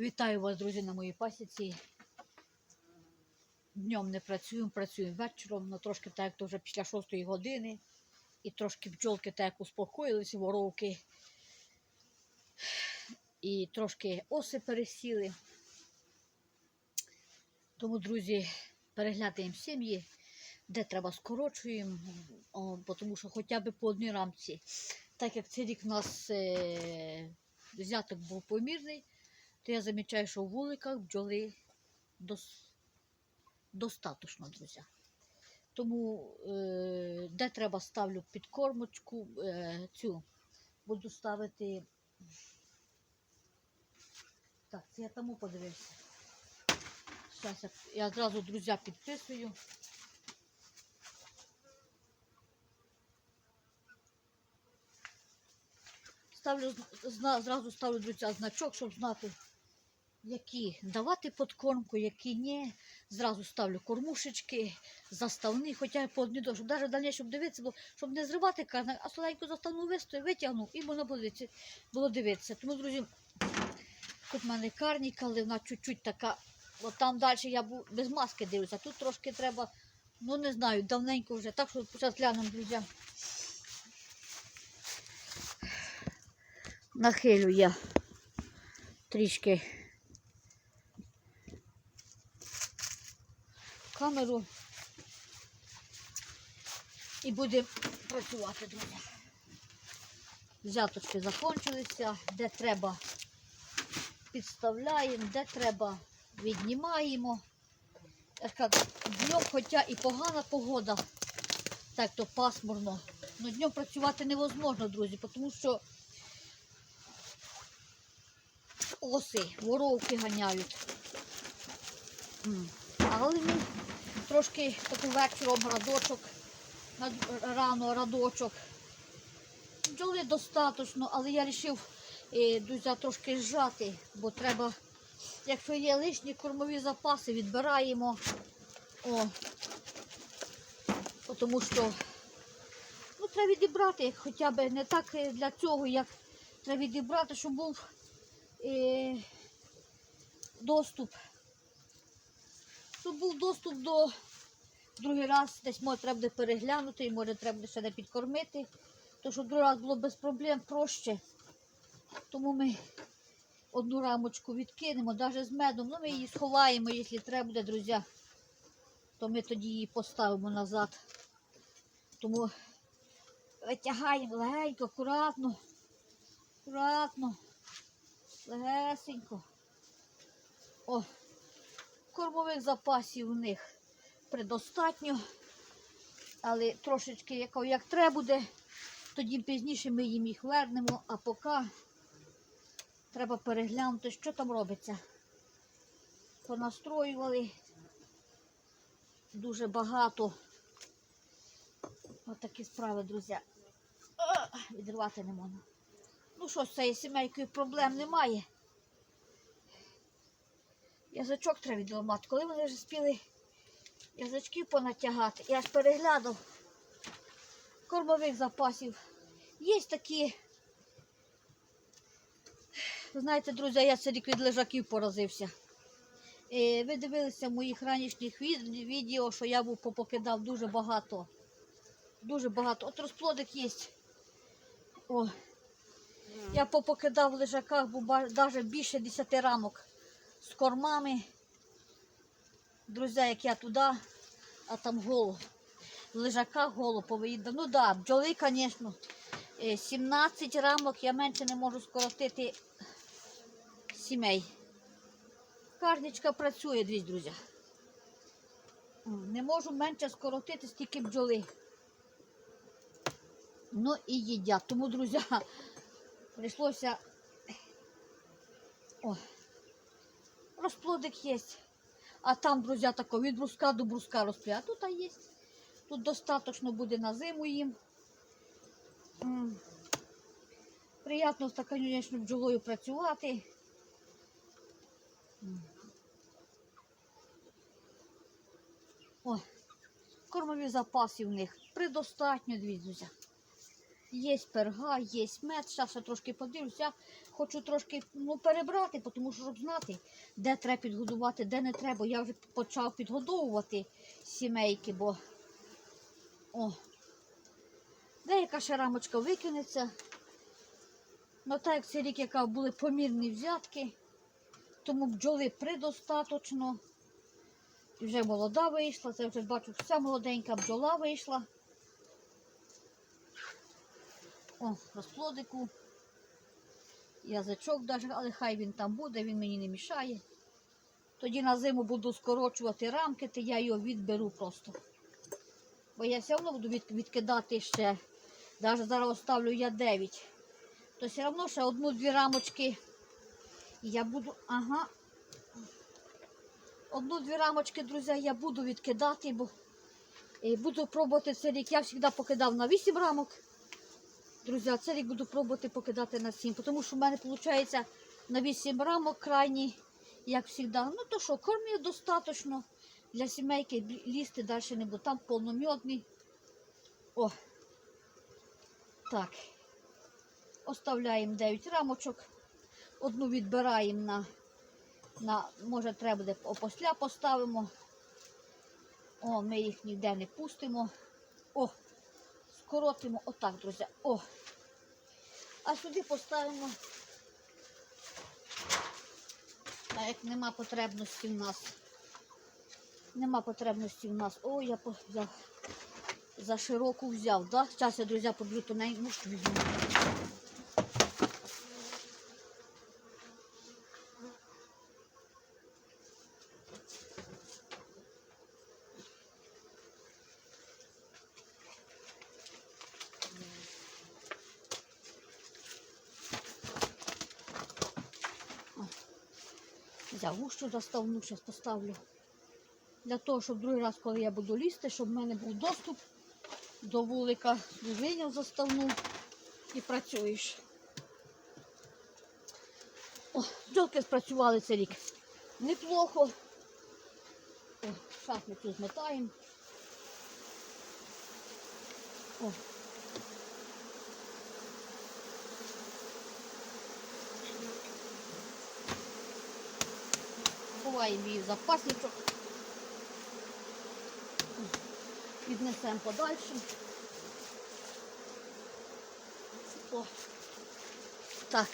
Вітаю вас, друзі, на моїй пасіці. Днем не працюємо, працюємо вечором, ну трошки так, як то вже після 6 години. І трошки бджолки так успокоїлися, воровки. І трошки оси пересіли. Тому, друзі, переглядаємо сім'ї, де треба скорочуємо, тому що хоча б по одній рамці. Так як цей рік у нас е, взяток був помірний, то я замічаю, що в вуликах бджоли дос... достаточно, друзі. Тому е, де треба ставлю підкормочку, е, цю буду ставити. Так, це я тому подивився. Зараз я, одразу, друзі, підписую. Ставлю зразу ставлю друзі, значок, щоб знати, які давати подкормку, які ні. Зразу ставлю кормушечки, заставні, хоча по одній дошку. Навіть далі, щоб дивитися, бо щоб не зривати карна, а соленьку заставну вистою, витягнув і можна було дивитися. Тому, друзі, тут в мене карніка, але вона чуть-чуть така. От там далі я без маски дивлюся. Тут трошки треба, ну не знаю, давненько вже. Так що зараз глянемо, друзі. Нахилю я трішки камеру і будемо працювати, друзі. Взяточки закончилися, де треба підставляємо, де треба віднімаємо. Днем, хоча і погана погода, так то пасмурно, але днем працювати невозможно, друзі, тому що оси, воровки ганяють. Але ми трошки таку вечором радочок, рано радочок. Бджоли достатньо, але я вирішив е, друзі, трошки зжати, бо треба, якщо є лишні кормові запаси, відбираємо. О, О, тому що ну, треба відібрати, хоча б не так е, для цього, як треба відібрати, щоб був е, доступ. Щоб був доступ до другий раз, десь може треба буде переглянути, і може треба буде ще не підкормити. То щоб другий раз було без проблем проще. Тому ми одну рамочку відкинемо, навіть з медом. Ну, ми її сховаємо, якщо треба буде, друзі, то ми тоді її поставимо назад. Тому витягаємо легенько, акуратно, акуратно, легесенько. О, кормових запасів у них предостатньо. Але трошечки, як, як треба буде, тоді пізніше ми їм їх вернемо, а поки треба переглянути, що там робиться. Понастроювали дуже багато. Ось такі справи, друзі. Відривати не можна. Ну що, з цією сімейкою проблем немає. Язичок треба відламати. Коли вони вже спіли язичків понатягати, я ж переглядав кормових запасів. Є такі, знаєте, друзі, я сьогодні від лежаків поразився. Е, Ви дивилися в моїх ранішніх відео, що я був попокидав дуже багато. Дуже багато. От розплодик є. О. Я попокидав в лежаках, бо навіть більше 10 рамок з кормами. Друзі, як я туди, а там голо. В лежаках голо повиїдав. Ну так, да, бджоли, звісно. Е, 17 рамок я менше не можу скоротити сімей. Карничка працює, дивіться, друзі. Не можу менше скоротити стільки бджоли. Ну і їдять. Тому, друзі, прийшлося. О, розплодик є. А там, друзі, тако від бруска до бруска розплі. А тут є. Тут достатньо буде на зиму їм. Приємно з такою, звісно, бджолою працювати. О, кормові запаси в них предостатньо, друзі. Є перга, є мед. Зараз я трошки подивлюся. Хочу трошки ну, перебрати, тому що щоб знати, де треба підгодувати, де не треба. Я вже почав підгодовувати сімейки, бо о, деяка ще рамочка викинеться. Ну так як цей рік, яка були помірні взятки, тому бджоли предостаточно. І вже молода вийшла, це вже бачу, вся молоденька бджола вийшла. О, розплодику. Язичок даже, але хай він там буде, він мені не мішає. Тоді на зиму буду скорочувати рамки, то я його відберу просто. Бо я все одно буду від- відкидати ще. Навіть зараз оставлю я 9. То все одно ще одну-дві рамочки. Я буду, ага. Одну-дві рамочки, друзі, я буду відкидати, бо е, буду пробувати цей рік. Я завжди покидав на 8 рамок. Друзі, цей рік буду пробувати покидати на 7, тому що в мене виходить на 8 рамок крайні, як завжди. Ну то що, кормів достатньо для сімейки лізти далі не буду. Там повномьодний. О. Так. Оставляємо 9 рамочок. Одну відбираємо на, на може, треба буде опосля поставимо. О, ми їх ніде не пустимо. О, скоротимо отак, друзі. О. А сюди поставимо. Так як нема потребності в нас. Нема потребності в нас. О, я за, за широку взяв, да? Зараз я, друзі, поб'ю тоненьку мушку візьму. Взяв гущу заставну, зараз поставлю. Для того, щоб другий раз, коли я буду лізти, щоб в мене був доступ до вулика, вийняв заставну і працюєш. О, бджолки спрацювали цей рік. Неплохо. О, шахмицю змотаємо. О. Ховаємо її в запасничок. Віднесемо подальше. О. Так.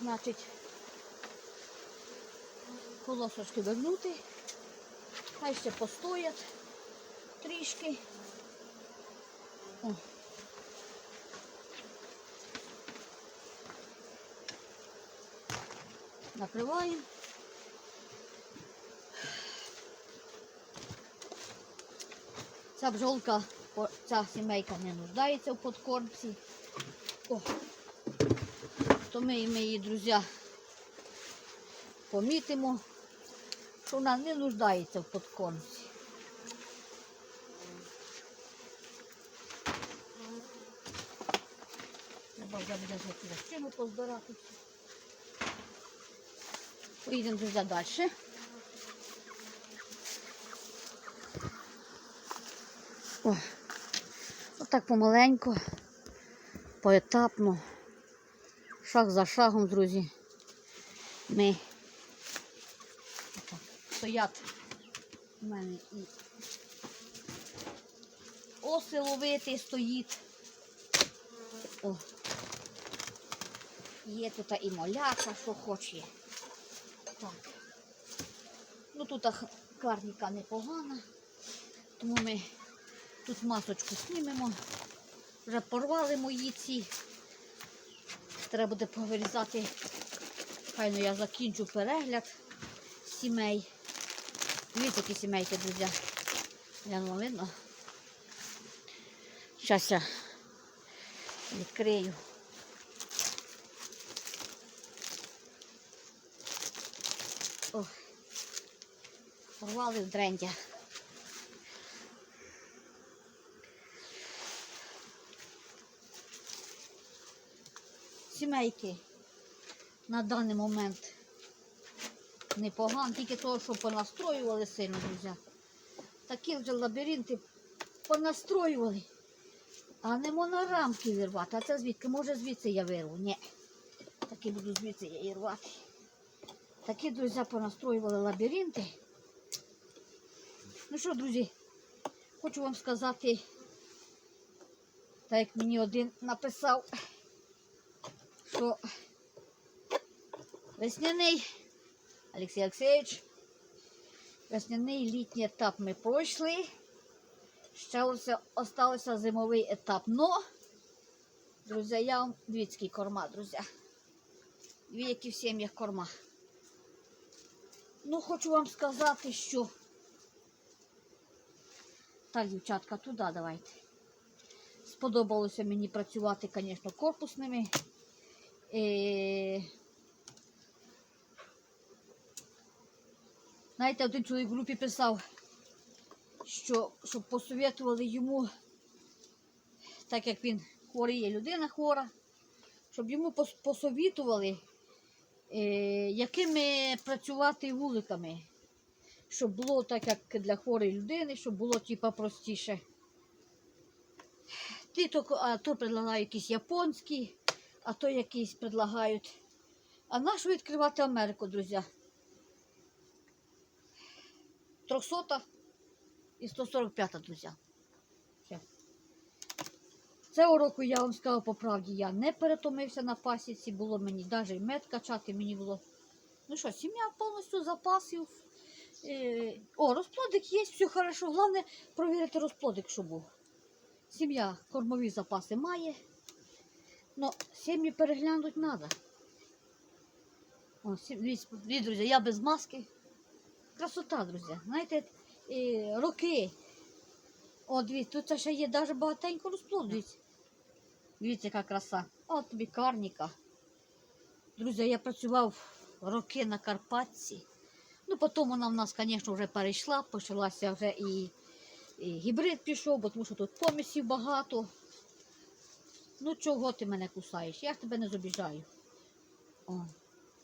Значить, колосочки вернути. Хай ще постоять трішки. О. Накриваємо. Ця бджолка, ця сімейка не нуждається в подкормці. О. То ми, ми її, друзі, помітимо, що вона не нуждається в подкормці. Треба вже буде за позбирати. Поїдемо друзі далі. О, отак помаленьку, поетапно, шаг за шагом, друзі. Ми отак, стоять у мене і оси ловити стоїть. О. Є тут і моляка, що хоче. Так. Ну тут карніка непогана, тому ми тут масочку знімемо. Вже порвали мої ці. Треба буде повирізати. Хай ну я закінчу перегляд сімей. Дивіться, які сімейки, друзі. Я вам видно. Зараз я відкрию. Порвали в дрендя. Сімейки на даний момент непогано, тільки того, що понастроювали сильно, друзі. Такі вже лабіринти понастроювали. А не можна рамки вирвати. А це звідки? Може звідси я вирву? Ні. Таки буду звідси я її рвати. Такі, друзі, понастроювали лабіринти. Ну що, друзі, хочу вам сказати, так як мені один написав, що весняний Олексій Олексійович, весняний літній етап ми пройшли. Ще ось остався зимовий етап. Но, друзі, я вам дивіться, який корма, друзі. Дві, які в сім'ях корма. Ну, хочу вам сказати, що. Так, дівчатка, туди давайте. Сподобалося мені працювати, звісно, корпусними. Е... Знаєте, один чоловік в групі писав, що щоб посоветували йому, так як він хворий є людина хвора, щоб йому посовітували, е, якими працювати вуликами, щоб було так, як для хворої людини, щоб було типа простіше. Ті то, а то предлагають якісь японські, а то якісь предлагають. А нашу відкривати Америку, друзі? 300 і 145, друзі. Все. Цього року я вам сказала по правді, я не перетомився на пасіці, було мені навіть мед качати мені було. Ну що, сім'я повністю запасів. Е, О, розплодик є, все хорошо. Головне провірити розплодик, що був. Сім'я кормові запаси має. Ну, сім'ї переглянути треба. О, друзі, я без маски. Красота, друзі. Знаєте, роки. О, дивіться, тут ще є навіть багатенько розплод. Дивіться. Дивіться, яка краса. От тобі карніка. Друзі, я працював роки на Карпатці. Ну, потім вона в нас, звісно, вже перейшла, почалася вже і, і гібрид пішов, бо тому що тут помісів багато. Ну, чого ти мене кусаєш? Я тебе не зобіжаю. О,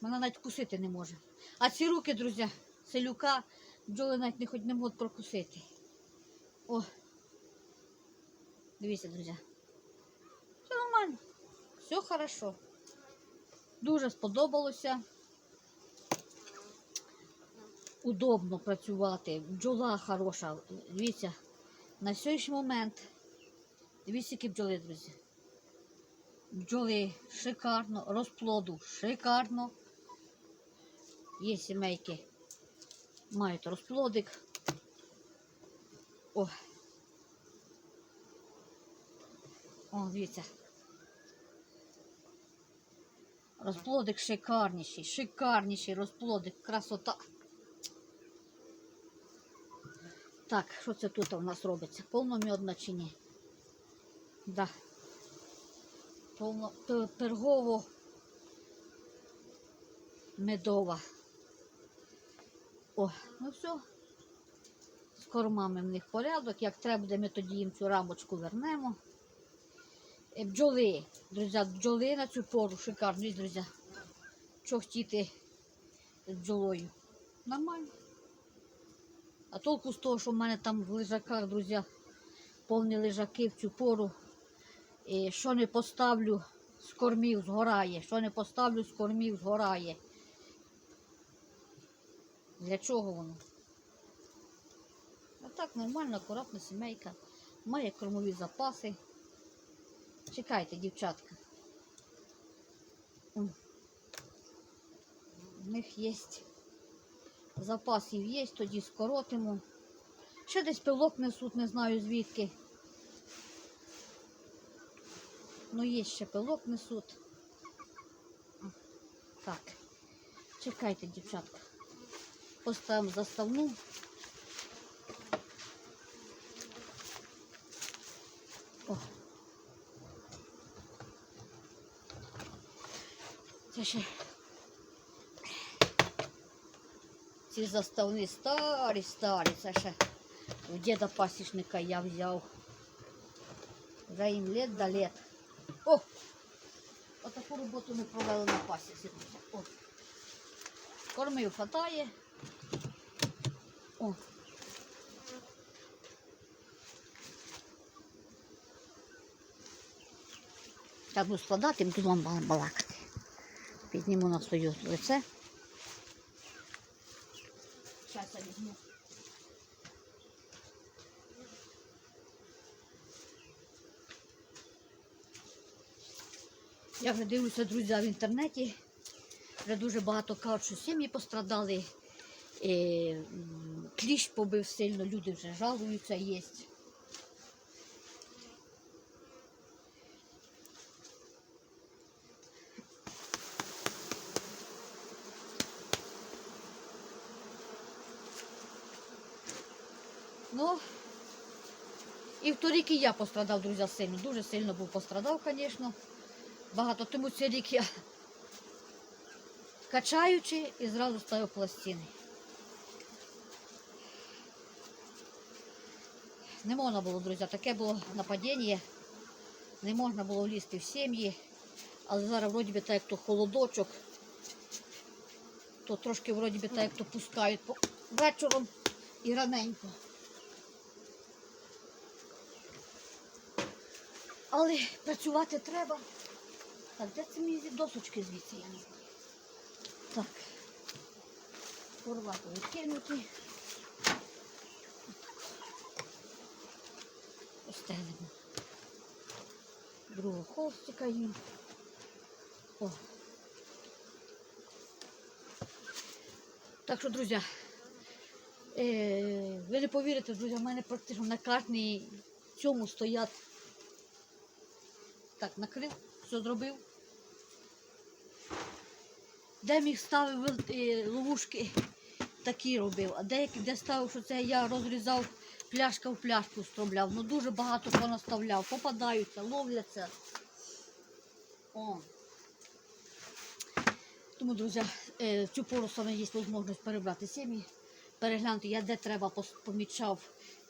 мене навіть кусити не може. А ці руки, друзі, селюка, бджоли навіть не хоч не можуть прокусити. О. Дивіться, друзі. Все нормально. Все хорошо. Дуже сподобалося. Удобно працювати. Бджола хороша. Дивіться, на сьогоднішній момент. Дивіться, які бджоли, друзі. Бджоли шикарно, розплоду шикарно. Є сімейки, мають розплодик. О. О, дивіться. Розплодик шикарніший, шикарніший розплодик, красота. Так, що це тут у нас робиться? Повномьодна чи ні? Да. Повно пергово медова. О, ну все. З кормами в них порядок. Як треба буде, ми тоді їм цю рамочку вернемо. Е, Бджоли, друзі, бджоли на цю пору шикарні, друзі. Що хотіти з бджолою? Нормально. А толку з того, що в мене там в лежаках, друзі, повні лежаки в цю пору. І що не поставлю, з кормів згорає. Що не поставлю, з кормів згорає. Для чого воно? А так нормально, акуратна сімейка. Має кормові запаси. Чекайте, дівчатка. В них є запасів є, тоді скоротимо. Ще десь пилок несуть, не знаю звідки. Ну, є ще пилок несуть. Так. Чекайте, дівчатка. Поставимо заставну. О. Це ще ці заставні старі, старі. Це ще у діда пасічника я взяв. Вже їм лет да лет. О! Отаку роботу ми провели на пасіці. О. Кормив хватає. О. Так буду складати, буду вам бал- балакати. Підніму на своє лице. Зараз я візьму. Я вже дивлюся, друзі, в інтернеті. Вже дуже багато кажуть, що сім'ї пострадали. Е, кліщ побив сильно, люди вже жалуються, є. Ну, і той рік і я пострадав, друзі, сильно. Дуже сильно був пострадав, звісно. Багато. Тому цей рік я качаючи і зразу ставив пластини. Не можна було, друзі, таке було нападіння. Не можна було влізти в сім'ї. Але зараз вроді би так як то холодочок, то трошки вроді би так як то пускають вечором і раненько. Але працювати треба. Так, де це мені досочки звідси, я не знаю. Так. Порвати відкинути. Постелимо. Другого холстика їм. О. Так що, друзі, е, ви не повірите, друзі, в мене практично на кожній цьому стоять. Так, накрив, все зробив. Де міг ставив е, ловушки, такі робив. А деякі, де ставив, що це я розрізав пляшка в пляшку стробляв. Ну дуже багато понаставляв. Попадаються, ловляться. О. Тому, друзі, е, цю пору саме є можливість перебрати сім'ї, переглянути, я де треба помічав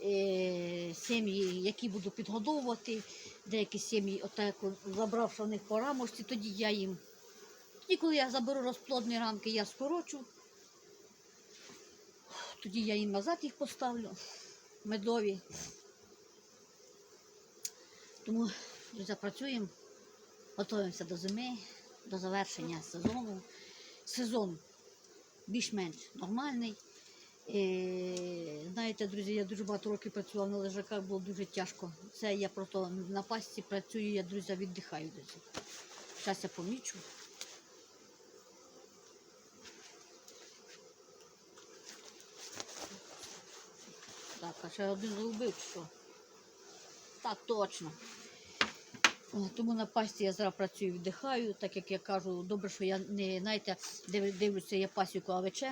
е, сім'ї, які буду підгодовувати. Деякі сім'ї, отак, забравши в них по рамочці, тоді я їм. Тоді, коли я заберу розплодні рамки, я скорочу. Тоді я їм назад їх поставлю, медові. Тому, друзі, працюємо, готуємося до зими, до завершення сезону. Сезон більш-менш нормальний. Е, знаєте, друзі, я дуже багато років працювала на лежаках, було дуже тяжко. Це я просто на пасті працюю, я, друзі, віддихаю. Друзі. Зараз я помічу. Так, а ще один загубив, що? Так, точно. Тому на пасті я зараз працюю, віддихаю, так як я кажу, добре, що я не знаєте, дивлюся, я пасіку АВЧ,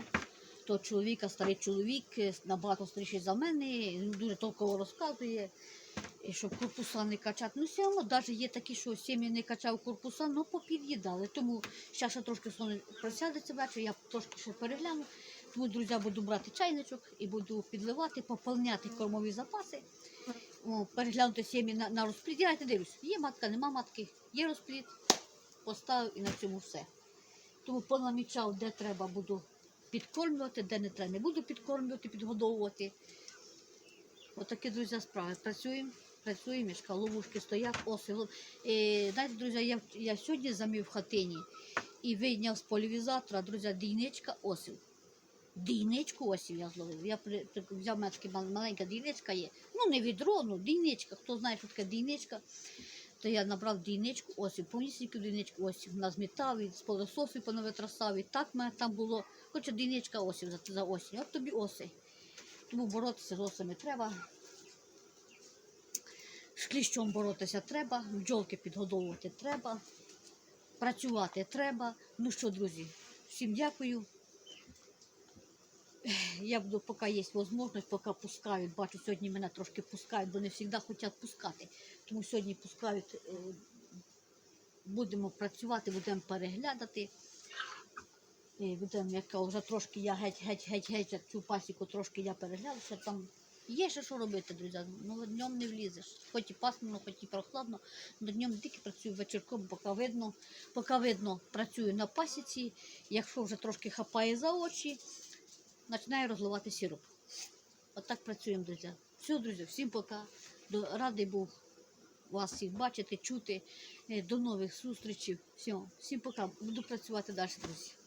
то чоловіка, старий чоловік, е, набагато старіший за мене, він дуже толково розказує, щоб корпуса не качати. Ну, все одно, навіть є такі, що сім'ї не качав корпуса, але попід'їдали. Тому зараз ще трошки сон просядеться вечір, я трошки ще перегляну. Тому, друзі, буду брати чайничок і буду підливати, поповняти кормові запаси. О, переглянути сім'ї на, на розплід. Я дивлюсь, є матка, нема матки, є розплід, поставив і на цьому все. Тому понамічав, де треба буду підкормлювати, де не треба, не буду підкормлювати, підгодовувати. Отакі, друзі, справи. Працюємо, працюємо, мішка, ловушки стоять, оси. лов- Е, знаєте, друзі, я, я сьогодні замів хатині і вийняв з полівізатора, друзі, дійничка осів. Дійничку осів я зловив. Я при, при, взяв мене маленька дійничка є. Ну, не відро, ну дійничка. Хто знає, що таке дійничка, то я набрав дійничку осів, повністю дійничку осів. Назмітав і з полососів понавитрасав. І так мене там було. Хоча дійничка осів за, за осінь. От тобі оси. Тому боротися з осами треба. З кліщом боротися треба, бджолки підгодовувати треба, працювати треба. Ну що, друзі, всім дякую. Я буду, поки є можливість, поки пускають. Бачу, сьогодні мене трошки пускають, бо не завжди хочуть пускати. Тому сьогодні пускають, е, будемо працювати, будемо переглядати. І будемо, як вже трошки я геть, геть, геть, геть, цю пасіку трошки я перегляду, що там є ще що робити, друзі. Ну днем не влізеш. Хоч і пасмурно, хоч і прохладно, але днем тільки працюю вечірком, поки видно, поки видно, працюю на пасіці. Якщо вже трошки хапає за очі, починаю розливати сироп. Отак працюємо, друзі. Все, друзі, всім пока. Радий був вас всіх бачити, чути. Е, До нових зустрічей. Все, всім пока. Буду працювати далі, друзі.